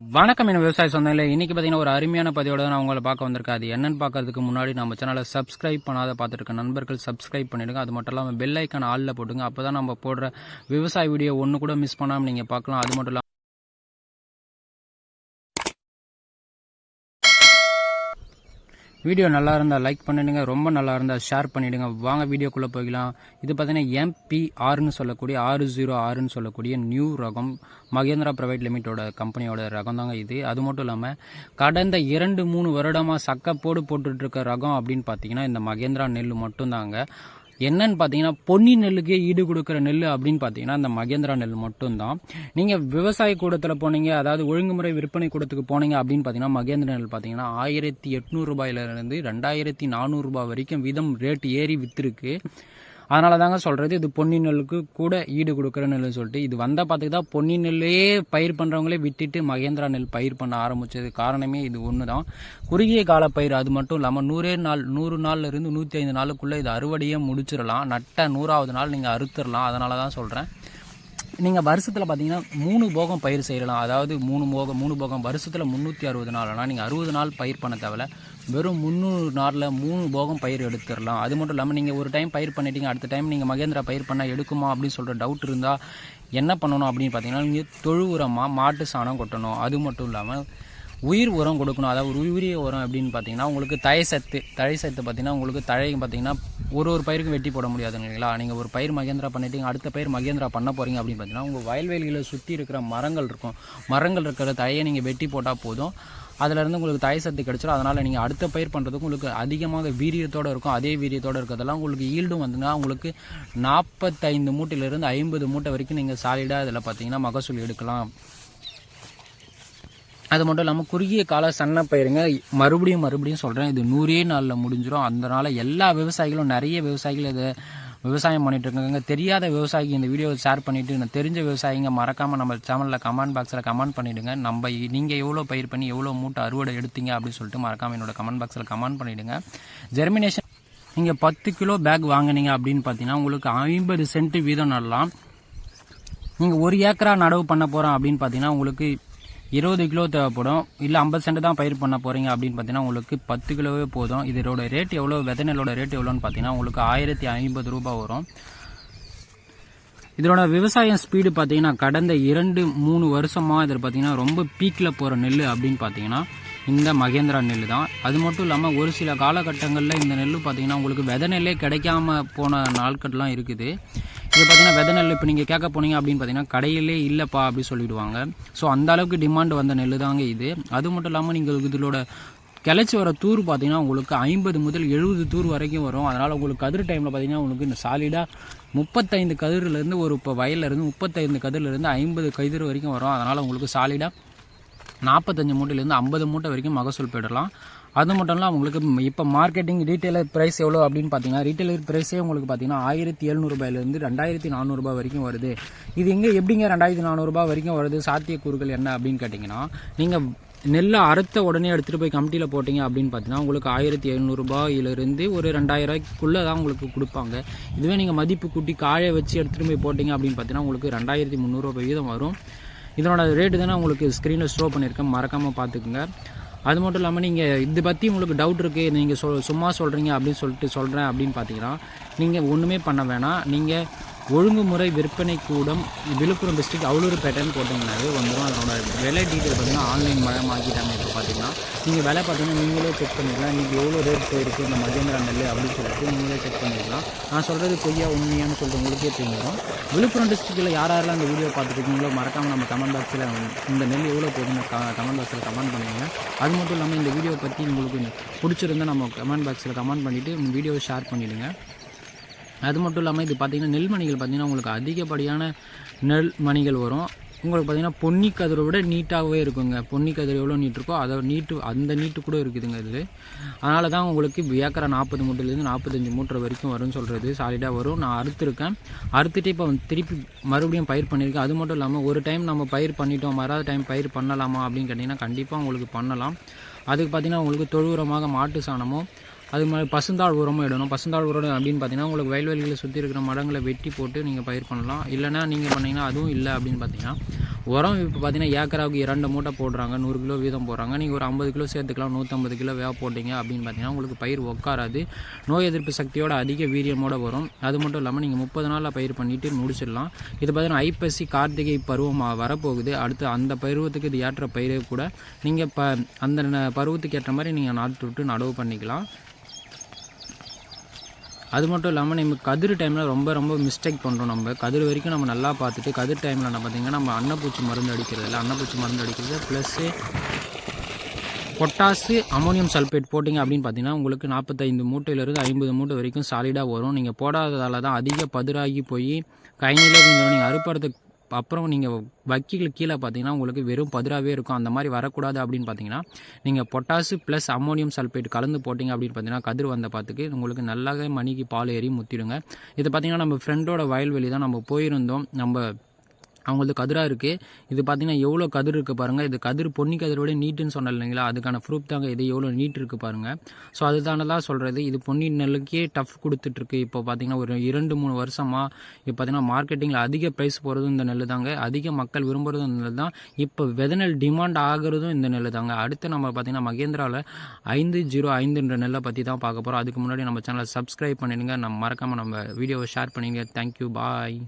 வணக்கம். என்ன விவசாய சொந்தங்களே இன்னைக்கு பார்த்தீங்கன்னா ஒரு அருமையான பதிவோட தான் நான் உங்களை பார்க்க வந்திருக்கேன். அது என்னன்னு பார்க்கறதுக்கு முன்னாடி நம்ம சேனலை சப்ஸ்கிரைப் பண்ணாத பார்த்துட்டு இருக்க நண்பர்கள் சப்ஸ்கிரைப் பண்ணிடுங்க. அது மட்டும் இல்லாமல் பெல் ஐக்கான் ஆளில் போட்டுங்க. அப்போ தான் நம்ம போடுற விவசாய வீடியோ ஒன்று கூட மிஸ் பண்ணாமல் நீங்கள் பார்க்கலாம். அது மட்டும் இல்லாமல் வீடியோ நல்லா இருந்தால் லைக் பண்ணிடுங்க ரொம்ப நல்லா இருந்தால் ஷேர் பண்ணிவிடுங்க வாங்க வீடியோக்குள்ளே போய்க்கலாம். இது பார்த்தீங்கன்னா எம்பி ஆறுன்னு சொல்லக்கூடிய ஆறு ஜீரோ ஆறுன்னு சொல்லக்கூடிய நியூ ரகம். மகேந்திரா ப்ரைவேட் லிமிட்டோட கம்பெனியோட ரகம் தாங்க இது. அது மட்டும் இல்லாமல் கடந்த இரண்டு மூணு வருடமாக சக்கப்போடு போட்டுட்டு ரகம் அப்படின்னு பார்த்தீங்கன்னா இந்த மகேந்திரா நெல் மட்டும்தாங்க. என்னன்னு பார்த்தீங்கன்னா பொன்னி நெல்லுக்கே ஈடு கொடுக்குற நெல் அப்படின்னு பார்த்தீங்கன்னா இந்த மகேந்திரா நெல் மட்டும்தான். நீங்கள் விவசாய கூடத்தில் போனீங்க அதாவது ஒழுங்குமுறை விற்பனை கூடத்துக்கு போனீங்க அப்படின்னு பார்த்தீங்கன்னா மகேந்திரா நெல் பார்த்தீங்கன்னா ஆயிரத்தி எட்நூறுபாயிலிருந்து ரெண்டாயிரத்தி நானூறுரூபா வரைக்கும் விதம் ரேட் ஏறி விற்றுருக்கு அதனால தாங்க சொல்கிறது இது பொன்னி நெல்லுக்கு கூட ஈடு கொடுக்குற நெல்னு சொல்லிட்டு இது வந்த தான் பொன்னி நெல்லே பயிர் பண்ணுறவங்களே விட்டுட்டு மகேந்திரா நெல் பயிர் பண்ண ஆரம்பித்தது காரணமே இது ஒன்று தான் குறுகிய கால பயிர் அது மட்டும் இல்லாமல் நூறே நாள் நூறு நாள்ல இருந்து நூற்றி ஐந்து நாளுக்குள்ளே இது அறுவடையே முடிச்சிடலாம். நட்ட நூறாவது நாள் நீங்கள் அறுத்துடலாம். அதனால தான் சொல்கிறேன் நீங்கள் வருஷத்தில் பார்த்தீங்கன்னா மூணு போகம் பயிர் செய்யலாம். அதாவது மூணு போகம் மூணு போகம் வருஷத்தில் முந்நூற்றி அறுபது நாள்னா நீங்கள் அறுபது நாள் பயிர் பண்ண தேவையில்ல. வெறும் முந்நூறு நாளில் மூணு போகம் பயிர் எடுத்துடலாம். அது மட்டும் இல்லாமல் நீங்கள் ஒரு டைம் பயிர் பண்ணிட்டீங்க அடுத்த டைம் நீங்கள் மகேந்திரா பயிர் பண்ணால் எடுக்குமா அப்படின்னு சொல்கிற டவுட் இருந்தால் என்ன பண்ணணும் அப்படின்னு பார்த்தீங்கன்னா நீங்கள் தொழு உரமாக மாட்டு சாணம் கொட்டணும். அது மட்டும் இல்லாமல் உயிர் உரம் கொடுக்கணும். அதாவது ஒரு உயிரிய உரம் அப்படின்னு பார்த்தீங்கன்னா உங்களுக்கு தழை சத்து தழை சத்து பார்த்தீங்கன்னா உங்களுக்கு தழை பார்த்தீங்கன்னா ஒரு ஒரு பயிருக்கும் வெட்டி போட முடியாதுங்க இல்லைங்களா? நீங்கள் ஒரு பயிர் மகேந்திரா பண்ணிட்டீங்க அடுத்த பயிர் மகேந்திரா பண்ண போகிறீங்க அப்படின்னு பார்த்தீங்கன்னா உங்கள் வயல்வெளிகளை சுற்றி இருக்கிற மரங்கள் இருக்கும். மரங்கள் இருக்கிற தழையை நீங்கள் வெட்டி போட்டால் போதும். அதிலிருந்து உங்களுக்கு தழை சத்து கிடைச்சிடும் அதனால் நீங்கள் அடுத்த பயிர் பண்ணுறதுக்கு உங்களுக்கு அதிகமாக வீரியத்தோடு இருக்கும். அதே வீரியத்தோடு இருக்கிறதெல்லாம் உங்களுக்கு ஈல்டும் வந்துன்னா உங்களுக்கு நாற்பத்தைந்து மூட்டையிலிருந்து ஐம்பது மூட்டை வரைக்கும் நீங்கள் சாலிடாக இதில் பார்த்தீங்கன்னா மகசூல் எடுக்கலாம். அது மட்டும் இல்லாமல் குறுகிய கால சன்ன பயிருங்க. மறுபடியும் மறுபடியும் சொல்கிறேன் இது நூறே நாளில் முடிஞ்சிடும் அதனால் எல்லா விவசாயிகளும் நிறைய விவசாயிகள் இதை விவசாயம் பண்ணிட்டு இருக்காங்க தெரியாத விவசாயிக்கு இந்த வீடியோவை ஷேர் பண்ணிவிட்டு நான் தெரிஞ்ச விவசாயிங்க மறக்காமல் நம்ம சேனலில் கமெண்ட் பாக்ஸில் கமெண்ட் பண்ணிவிடுங்க நம்ம நீங்கள் எவ்வளோ பயிர் பண்ணி எவ்வளோ மூட்டை அறுவடை எடுத்தீங்க அப்படின்னு சொல்லிட்டு மறக்காமல் என்னோட கமெண்ட் பாக்ஸில் கமெண்ட் பண்ணிவிடுங்க ஜெர்மினேஷன் நீங்கள் பத்து கிலோ பேக் வாங்குனீங்க அப்படின்னு பார்த்தீங்கன்னா உங்களுக்கு ஐம்பது சென்ட் வீதம் நடலாம் நீங்கள் ஒரு ஏக்கரா நடவு பண்ண போகிறோம் அப்படின்னு பார்த்தீங்கன்னா உங்களுக்கு இருபது கிலோ தேவைப்படும். இல்லை ஐம்பது சென்ட் தான் பயிர் பண்ண போகிறீங்க அப்படின்னு பார்த்தீங்கன்னா உங்களுக்கு பத்து கிலோவே போதும். இதோட ரேட் எவ்வளோ விதை நெல்லோட ரேட் எவ்வளோன்னு பார்த்தீங்கன்னா உங்களுக்கு ஆயிரத்தி ஐம்பது ரூபாய் வரும். இதோட விவசாயம் ஸ்பீடு பார்த்தீங்கன்னா கடந்த இரண்டு மூணு வருஷமாக இதில் பார்த்தீங்கன்னா ரொம்ப பீக்கில் போகிற நெல் அப்படின்னு பார்த்தீங்கன்னா இந்த மகேந்திரா நெல் தான். அது மட்டும் இல்லாமல் ஒரு சில காலகட்டங்களில் இந்த நெல் பார்த்தீங்கன்னா உங்களுக்கு விதை நெல்லே கிடைக்காம போன நாட்கள்லாம் இருக்குது. இது பார்த்தீங்கன்னா விதை நெல் இப்போ நீங்கள் கேட்க போனீங்க அப்படின்னு பார்த்தீங்கன்னா கடையிலே இல்லைப்பா அப்படின்னு சொல்லிவிடுவாங்க ஸோ அந்த அளவுக்கு டிமாண்ட் வந்த நெல் தாங்க இது. அது மட்டும் இல்லாமல் நீங்கள் இதோட கிளச்சி வர தூர் பார்த்தீங்கன்னா உங்களுக்கு ஐம்பது முதல் எழுபது தூர் வரைக்கும் வரும். அதனால் உங்களுக்கு கதிர் டைமில் பார்த்தீங்கன்னா உங்களுக்கு இந்த சாலிடாக முப்பத்தைந்து கதிரிலேருந்து ஒரு இப்போ வயல்லேருந்து முப்பத்தைந்து கதிரிலேருந்து ஐம்பது கதிர் வரைக்கும் வரும். அதனால் உங்களுக்கு சாலிடாக நாற்பத்தஞ்சு மூட்டையிலேருந்து ஐம்பது மூட்டை வரைக்கும் மகசூல் போயிடலாம். அது மட்டும் இல்லாமல் உங்களுக்கு இப்போ மார்க்கெட்டிங் ரீட்டைலர் ப்ரைஸ் எவ்வளோ அப்படின்னு பார்த்தீங்கன்னா ரீட்டைலர் ப்ரைஸே உங்களுக்கு பார்த்தீங்கன்னா ஆயிரத்தி எழுநூறுபாயிலேருந்து ரெண்டாயிரத்தி நானூறுபா வரைக்கும் வருது. இது எங்கே எப்படிங்க ரெண்டாயிரத்தி நானூறுபா வரைக்கும் வருது? சாத்தியக்கூறுகள் என்ன அப்படின்னு கேட்டிங்கன்னா நீங்கள் நெல்லை அறுத்த உடனே எடுத்துகிட்டு போய் கமிட்டியில் போட்டிங்க அப்படின்னு பார்த்தீங்கன்னா உங்களுக்கு ஆயிரத்தி எழுநூறுபாயிலிருந்து ஒரு ரெண்டாயிரரூவாய்க்குள்ளே தான் உங்களுக்கு கொடுப்பாங்க. இதுவே நீங்கள் மதிப்பு கூட்டி காய வச்சு எடுத்துகிட்டு போய் போட்டிங்க அப்படின்னு பார்த்தீங்கன்னா உங்களுக்கு ரெண்டாயிரத்தி முந்நூறுரூபா வீதம் வரும். இதனோட ரேட்டு தானே உங்களுக்கு ஸ்க்ரீனில் ஷோ பண்ணியிருக்கேன். மறக்காமல் பார்த்துக்குங்க. அது மட்டும் இல்லாமல் நீங்கள் இதை பற்றி உங்களுக்கு டவுட் இருக்குது நீங்கள் சொல் சும்மா சொல்கிறீங்க அப்படின்னு சொல்லிட்டு சொல்கிறேன் அப்படின்னு பார்த்தீங்கன்னா நீங்கள் ஒன்றுமே பண்ண வேணாம். நீங்கள் ஒழுங்குமுறை விற்பனை கூடம் விழுப்புரம் டிஸ்ட்ரிக்ட் அவ்வளூர்பேட்டைன்னு போட்டிங்கனாவே வந்துடும் அதனோட விலை டீட்டெயில் பார்த்தீங்கன்னா ஆன்லைன் மயமாக்கிட்டாங்க இப்போ பார்த்தீங்கன்னா. நீங்கள் விலை பார்த்தீங்கன்னா நீங்களே செக் பண்ணிக்கலாம். நீங்கள் எவ்வளோ ரேட் போயிருக்கு இந்த மகேந்திரா நெல் அப்படின்னு சொல்லிட்டு நீங்களே செக் பண்ணிக்கலாம். நான் சொல்கிறது பொய்யா உண்மையான்னு சொல்லிட்டு உங்களுக்கே தெரிஞ்சிடும் விழுப்புரம் டிஸ்ட்ரிக்ட்டில் யார் யாரெல்லாம் இந்த வீடியோ பார்த்துருக்கீங்களோ மறக்காமல் நம்ம கமெண்ட் பாக்ஸில் இந்த நெல் எவ்வளோ போகுதுன்னு கமெண்ட் பாக்ஸில் கமெண்ட் பண்ணுங்க. அது மட்டும் இல்லாமல் இந்த வீடியோ பற்றி உங்களுக்கு பிடிச்சிருந்தா நம்ம கமெண்ட் பாக்ஸில் கமெண்ட் பண்ணிவிட்டு வீடியோவை ஷேர் பண்ணிவிடுங்க அது மட்டும் இல்லாமல் இது பார்த்திங்கன்னா நெல்மணிகள் பார்த்திங்கன்னா உங்களுக்கு அதிகப்படியான நெல் மணிகள் வரும். உங்களுக்கு பார்த்திங்கன்னா பொன்னி கதிரை விட நீட்டாகவே இருக்குங்க. பொன்னி கதிர் எவ்வளோ நீட் இருக்கோ அதை நீட்டு அந்த நீட்டு கூட இருக்குதுங்க இதில் அதனால தான் உங்களுக்கு ஏக்கரை நாற்பது மூட்டையிலேருந்து நாற்பத்தஞ்சு மூட்டை வரைக்கும் வரும்னு சொல்கிறது சாலிடாக வரும். நான் அறுத்துருக்கேன். அறுத்துட்டு இப்போ திருப்பி மறுபடியும் பயிர் பண்ணியிருக்கேன். அது மட்டும் இல்லாமல் ஒரு டைம் நம்ம பயிர் பண்ணிட்டோம். மறாத டைம் பயிர் பண்ணலாமா அப்படின்னு கேட்டிங்கன்னா கண்டிப்பாக உங்களுக்கு பண்ணலாம். அதுக்கு பார்த்திங்கன்னா உங்களுக்கு தொழு உரமாக மாட்டு சாணமோ அது மாதிரி பசுந்தாள் உரமும் இடணும். பசுந்தாள் உரம் அப்படின்னு பார்த்தீங்கன்னா உங்களுக்கு வயல்வெளிகளை சுற்றி இருக்கிற மரங்களை வெட்டி போட்டு நீங்கள் பயிர் பண்ணலாம். இல்லைனா நீங்கள் பண்ணிங்கன்னா அதுவும் இல்லை அப்படின்னு பார்த்தீங்கன்னா உரம் இப்போ பார்த்தீங்கன்னா ஏக்கராவுக்கு இரண்டு மூட்டை போடுறாங்க. நூறு கிலோ வீதம் போடுறாங்க. நீங்கள் ஒரு ஐம்பது கிலோ சேர்த்துக்கலாம். நூற்றம்பது கிலோ வேக போட்டிங்க அப்படின்னு பார்த்தீங்கன்னா உங்களுக்கு பயிர் உட்காராது நோய் எதிர்ப்பு சக்தியோட அதிக வீரியமோடு வரும். அது மட்டும் இல்லாமல் நீங்கள் முப்பது நாளில் பயிர் பண்ணிவிட்டு முடிச்சிடலாம். இது பார்த்தீங்கன்னா ஐப்பசி கார்த்திகை பருவம் வரப்போகுது. அடுத்து அந்த பருவத்துக்கு இது ஏற்ற பயிரே கூட நீங்கள் ப அந்த ந- பருவத்துக்கு ஏற்ற மாதிரி நீங்கள் நாட்டு விட்டு நடவு பண்ணிக்கலாம். அது மட்டும் இல்லாமல் நம்ம கதிர் டைமில் ரொம்ப ரொம்ப மிஸ்டேக் பண்ணுறோம் நம்ம. கதிர் வரைக்கும் நம்ம நல்லா பார்த்துட்டு கதிர் டைமில் நம்ம பார்த்திங்கன்னா நம்ம அன்னப்பூச்சி மருந்து அடிக்கிறது இல்லை. அன்னப்பூச்சி மருந்து அடிக்கிறது ப்ளஸ்ஸு பொட்டாசு அமோனியம் சல்பேட் போட்டிங்க அப்படின்னு பார்த்தீங்கன்னா உங்களுக்கு நாற்பத்தைந்து மூட்டையிலிருந்து ஐம்பது மூட்டை வரைக்கும் சாலிடாக வரும். நீங்கள் போடாததால தான் அதிக பதிராகி போய் கைநிலை கொஞ்சம் நீங்கள் அறுப்படுறதுக்கு அப்புறம் நீங்கள் வக்கிகள் கீழே பார்த்தீங்கன்னா உங்களுக்கு வெறும் பதிராகவே இருக்கும். அந்த மாதிரி வரக்கூடாது அப்படின்னு பார்த்தீங்கன்னா நீங்கள் பொட்டாசு ப்ளஸ் அமோனியம் சல்ஃபேட் கலந்து போட்டிங்க அப்படின்னு பார்த்தீங்கன்னா கதிர் வந்த பார்த்துக்கு உங்களுக்கு நல்லாவே மணிக்கு பால் ஏறி முத்திடுங்க. இது பார்த்தீங்கன்னா நம்ம ஃப்ரெண்டோட வயல்வெளி தான். நம்ம போயிருந்தோம். நம்ம அவங்களது கதிராக இருக்குது இது பார்த்தீங்கன்னா எவ்வளோ கதிர் இருக்குது பாருங்கள் இது கதிர் பொன்னி கதிரோட நீட்டுன்னு சொன்னல இல்லைங்களா? அதுக்கான ப்ரூஃப் தாங்க இது எவ்வளோ நீட் இருக்குது பாருங்கள் ஸோ அதுதானதான் சொல்கிறது இது பொன்னி நெல்லுக்கே டஃப் கொடுத்துட்ருக்கு இப்போ பார்த்தீங்கன்னா ஒரு இரண்டு மூணு வருஷமாக இப்போ பார்த்தீங்கன்னா மார்க்கெட்டிங்கில் அதிக ப்ரைஸ் போகிறதும் இந்த நெல் தாங்க. அதிக மக்கள் விரும்புகிறதும் இந்த நெல் தான். இப்போ விதநெல் டிமாண்ட் ஆகிறதும் இந்த நெல் தாங்க. அடுத்து நம்ம பார்த்தீங்கன்னா மகேந்திராவில் ஐந்து ஜீரோ ஐந்துன்ற நெல்லை பற்றி தான் பார்க்க போகிறோம் அதுக்கு முன்னாடி நம்ம சேனலை சப்ஸ்கிரைப் பண்ணிடுங்க. நம்ம மறக்காமல் நம்ம வீடியோவை ஷேர் பண்ணிடுங்க. Thank you bye